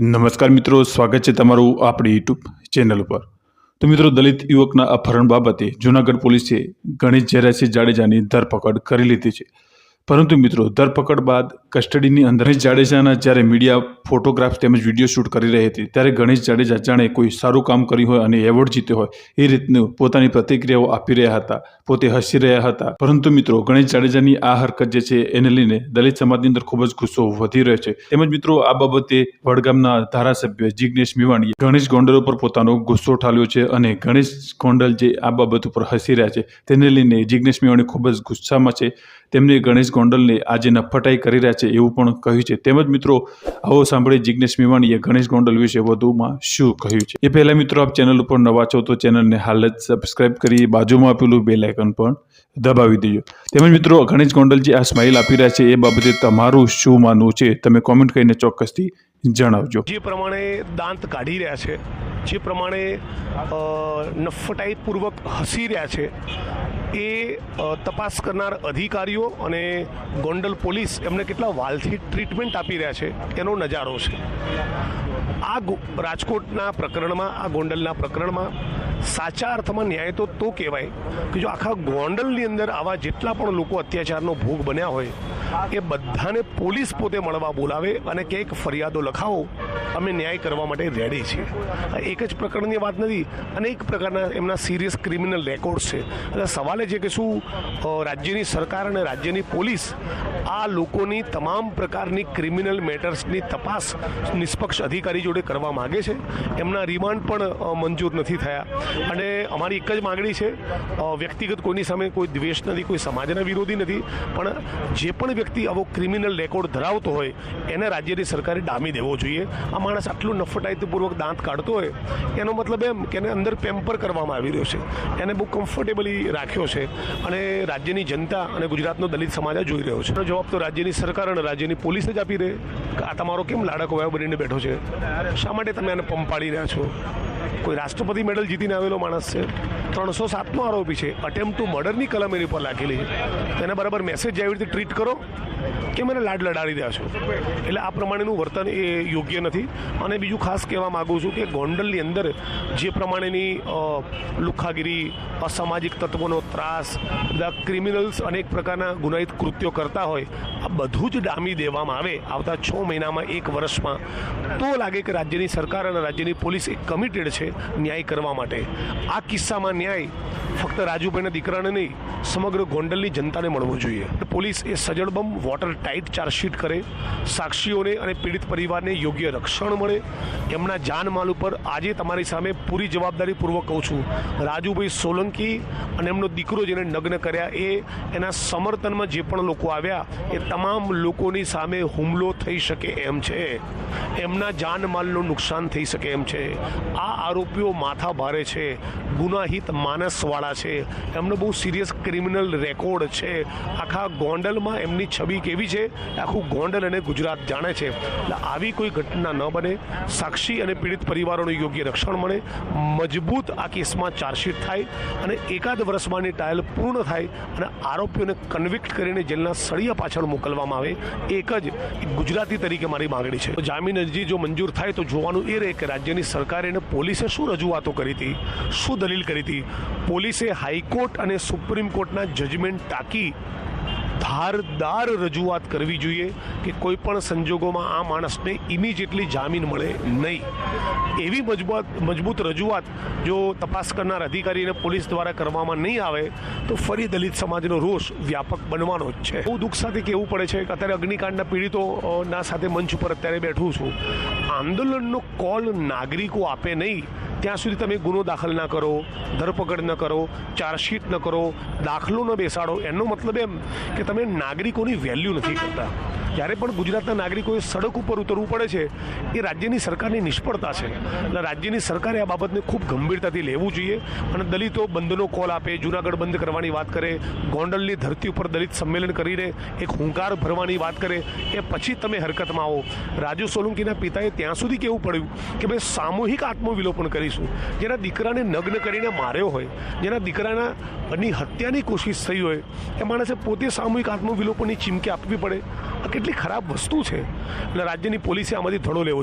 નમસ્કાર મિત્રો, સ્વાગત છે તમારું આપણી યુટ્યુબ ચેનલ ઉપર. તો મિત્રો, દલિત યુવકના અપહરણ બાબતે જૂનાગઢ પોલીસે ગણેશ જરાસી જાડેજાની ધરપકડ કરી લીધી છે. પરંતુ મિત્રો, ધરપકડ બાદ કસ્ટડીની અંદર જાડેજાના જ્યારે મીડિયા ફોટોગ્રાફ તેમજ વીડિયો શૂટ કરી રહી હતી, ત્યારે ગણેશ જાડેજા જાણે કોઈ સારું કામ કર્યું હોય અને એવોર્ડ જીત્યો હોય, એ રીતનું પોતાની પ્રતિક્રિયાઓ આપી રહ્યા હતા, પોતે હસી રહ્યા હતા. પરંતુ મિત્રો, ગણેશ જાડેજાની આ હરકત જે છે, એને લઈને દલિત સમાજની અંદર ખૂબ જ ગુસ્સો વધી રહ્યો છે. તેમજ મિત્રો, આ બાબતે વડગામના ધારાસભ્ય જિજ્ઞેશ મેવાણીએ ગણેશ ગોંડલ ઉપર પોતાનો ગુસ્સો ઠાલ્યો છે અને ગણેશ ગોંડલ જે આ બાબત ઉપર હસી રહ્યા છે, તેને લઈને જિગ્નેશ મેવાણી ખૂબ જ ગુસ્સામાં છે. તેમને ગણેશ ગોંડલને આજે નફટાઈ કરી રહ્યા છે એવું પણ કહ્યું છે. તેમજ મિત્રો, આવો સાંભળી જિગ્નેશ મેવાણીએ ગણેશ ગોંડલ વિશે વધુમાં શું કહ્યું છે? એ પહેલા મિત્રો, આપ ચેનલ ઉપર નવા છો તો ચેનલને હાલ જ સબસ્ક્રાઇબ કરી બાજુમાં આપેલું બે લાઇકન પણ દબાવી દેજો. તેમજ મિત્રો, ગણેશ ગોંડલ જે આ સ્માઇલ આપી રહ્યા છે એ બાબતે તમારું શું માનવું છે? તમે કોમેન્ટ કરીને ચોક્કસથી જણાવજો. જે પ્રમાણે દાંત કાઢી રહ્યા છે, જે પ્રમાણે નફટાઈપૂર્વક હસી રહ્યા છે એ તપાસ કરનાર અધિકારીઓ અને ગોંડલ પોલીસ એમને કેટલા વાલથી ટ્રીટમેન્ટ આપી રહ્યા છે, એનો નજારો છે. આ રાજકોટના પ્રકરણમાં, આ ગોંડલના પ્રકરણમાં સાચા અર્થમાં ન્યાય તો તો કહેવાય કે જો આખા ગોંડલની અંદર આવા જેટલા પણ લોકો અત્યાચારનો ભોગ બન્યા હોય, એ બધાને પોલીસ પોતે મળવા બોલાવે અને ક્યાંક ફરિયાદો લખાવો, અમે ન્યાય કરવા માટે રેડી છીએ. એક જ પ્રકરણની વાત નથી, અનેક પ્રકારના એમના સિરિયસ ક્રિમિનલ રેકોર્ડ છે. એટલે સવાલ એ છે કે શું રાજ્યની સરકાર અને રાજ્યની પોલીસ આ લોકોની તમામ પ્રકારની ક્રિમિનલ મેટર્સની તપાસ નિષ્પક્ષ અધિકારી જોડે કરવા માગે છે? એમના રિમાન્ડ પણ મંજૂર નથી થયા. અને અમારી એક જ માગણી છે વ્યક્તિગત કોઈની સામે કોઈ દ્વેષ નથી, કોઈ સમાજના વિરોધી નથી, પણ જે પણ વ્યક્તિ આવો ક્રિમિનલ રેકોર્ડ ધરાવતો હોય, એને રાજ્યની સરકારે ડામી દેવો જોઈએ. આ માણસ આટલું નફટાઈતપૂર્વક દાંત કાઢતો હોય, એનો મતલબ એમ કે એને અંદર પેમ્પર કરવામાં આવી રહ્યો છે. એને બહુ કમ્ફર્ટેબલી રાખ્યો છે અને રાજ્યની જનતા અને ગુજરાતનો દલિત સમાજ જોઈ રહ્યો છે. એનો જવાબ તો રાજ્યની સરકાર અને રાજ્યની પોલીસ જ આપી કે આ તમારો કેમ લાડક વાયો બનીને બેઠો છે? શા માટે તમે આને પંપાડી રહ્યા છો? કોઈ રાષ્ટ્રપતિ મેડલ જીતીને આવેલો માણસ છે. ત્રણસો સાતનો આરોપી છે. અટેમ્પ ટુ મર્ડરની કલમ એની પર લાગેલી છે. તેને બરાબર મેસેજ આવી રીતે ટ્રીટ કરો કે મને લાડ લડાડી રહ્યા છો. એટલે આ પ્રમાણેનું વર્તન એ યોગ્ય નથી. અને બીજું ખાસ કહેવા માગું છું કે ગોંડલની અંદર જે પ્રમાણેની લુખાગીરી, અસામાજિક તત્વોનો ત્રાસ, બધા ક્રિમિનલ્સ અનેક પ્રકારના ગુનાહિત કૃત્યો કરતા હોય, આ બધું જ ડામી દેવામાં આવે આવતા છ મહિનામાં એક વર્ષમાં. તો લાગે કે રાજ્યની સરકાર અને રાજ્યની પોલીસ એક કમિટેડ છે ન્યાય કરવા માટે. આ કિસ્સામાં ન્યાય ફક્ત રાજુભાઈના દીકરાને નહીં, સમગ્ર ગોંડલની જનતાને મળવો જોઈએ. પોલીસ એ સજળબમ વોટર ટાઈટ ચાર્જશીટ કરે, સાક્ષીઓને અને પીડિત પરિવારને યોગ્ય રક્ષણ મળે. એમના જાનમાલ ઉપર આજે તમારી સામે પૂરી જવાબદારીપૂર્વક કહું છું. રાજુભાઈ સોલંકી અને એમનો દીકરો જેને નગ્ન કર્યા એ, એના સમર્થનમાં જે પણ લોકો આવ્યા, એ તમામ લોકોની સામે હુમલો થઈ શકે એમ છે. એમના જાનમાલનું નુકસાન થઈ શકે એમ છે. આ આરોપીઓ માથા ભારે છે. ગુનાહિત માનસવાળા છે. એમનો બહુ સિરિયસ ક્રિમિનલ રેકોર્ડ છે. આખા ગોંડલમાં એમની છબી કેવી છે? આખું ગોંડલ અને ગુજરાત જાણે છે. એટલે આવી કોઈ ઘટના ન બને. સાક્ષી અને પીડિત પરિવારોનું યોગ્ય રક્ષણ મળે. મજબૂત આ કેસમાં ચાર્જશીટ થાય અને એકાદ વર્ષમાંની ટ્રાયલ પૂર્ણ થાય અને આરોપીઓને કન્વિક્ટ કરીને જેલના સળિયા પાછળ મોકલવામાં આવે. એક જ ગુજરાતી તરીકે મારી માગણી છે. જામીન અરજી જો મંજૂર થાય તો જોવાનું એ રહે કે રાજ્યની સરકારે અને પોલીસે શું રજૂઆતો કરી હતી? શું દલીલ કરી હતી? પોલીસે હાઈકોર્ટ અને સુપ્રીમ કોર્ટના જજમેન્ટ ટાંકી ધારદાર રજૂઆત કરવી જોઈએ કે કોઈ પણ સંજોગોમાં આ માણસને ઇમિજિએટલી જામીન મળે નહીં. એવી મજબૂત મજબૂત રજૂઆત જો તપાસ કરનાર અધિકારી અને પોલીસ દ્વારા કરવામાં નહીં આવે તો ફરી દલિત સમાજનો રોષ વ્યાપક બનવાનો જ છે. બહુ દુઃખ સાથે કહેવું પડે છે કે અત્યારે અગ્નિકાંડના પીડિતો અ, ના સાથે મંચ ઉપર અત્યારે બેઠું છું. આંદોલનનો કોલ નાગરિકો આપે નહીં. ત્યાં સુધી તમે ગુનો દાખલ ના કરો, ધરપકડ ન કરો, ચાર્જશીટ ન કરો, દાખલો ન બેસાડો. એનો મતલબ એમ કે તમે નાગરિકોની વેલ્યુ નથી કરતા. જ્યારે પણ ગુજરાતના નાગરિકોએ સડક ઉપર ઉતરવું પડે છે, એ રાજ્યની સરકારની નિષ્ફળતા છે. એટલે રાજ્યની સરકારે આ બાબતને ખૂબ ગંભીરતાથી લેવું જોઈએ અને દલિતો બંધનો કોલ આપે, જુનાગઢ બંધ કરવાની વાત કરે, ગોંડલની ધરતી ઉપર દલિત સંમેલન કરીને એક હુંકાર ભરવાની વાત કરે, એ પછી તમે હરકતમાં આવો. રાજુ સોલંકીના પિતાએ ત્યાં સુધી કેવું પડ્યું કે ભાઈ સામૂહિક આત્મવિલોપન કરીશું. જેના દીકરાને નગ્ન કરીને માર્યો હોય, જેના દીકરાના ની હત્યાની કોશિશ થઈ હોય, એ માણસે પોતે સામૂહિક આત્મવિલોપનની ચીમકી આપવી પડે. આ કેટલી ખરાબ વસ્તુ છે. એટલે રાજ્યની પોલીસે આમાંથી ધડો લેવો જોઈએ.